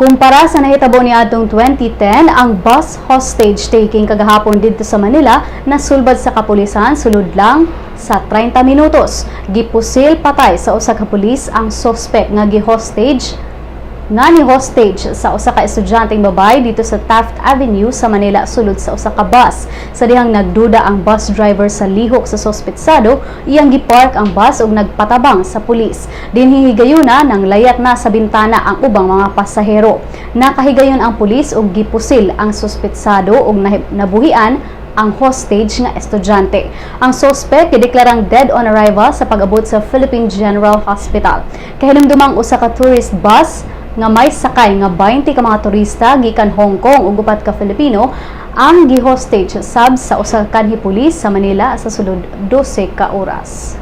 Kumpara sa nahitabo ni atong 2010, ang bus hostage taking kagahapon dito sa Manila nasulbad sa kapulisan sulod lang sa 30 minutos. Gipusil patay sa usa ka pulis ang suspect nga gi-hostage nga ni hostage sa usa ka estudyanteng babae dito sa Taft Avenue sa Manila sulod sa usa ka bus. Sa dihang nagduda ang bus driver sa lihok sa sospetsado, iyang gipark ang bus ug nagpatabang sa pulis. Dinhi higayuna nang layat na sa bintana ang ubang mga pasahero. Nakahigayon ang pulis ug gipusil ang sospetsado ug nabuhian ang hostage nga estudyante. Ang suspect gideklarang dead on arrival sa pag-abot sa Philippine General Hospital. Kahinumdumang usa ka tourist bus nga may sakay nga 20 ka mga turista gikan Hong Kong ug upat ka Filipino ang gi-hostage sab sa usa ka kanhi pulis sa Manila sa sulod 12 ka oras.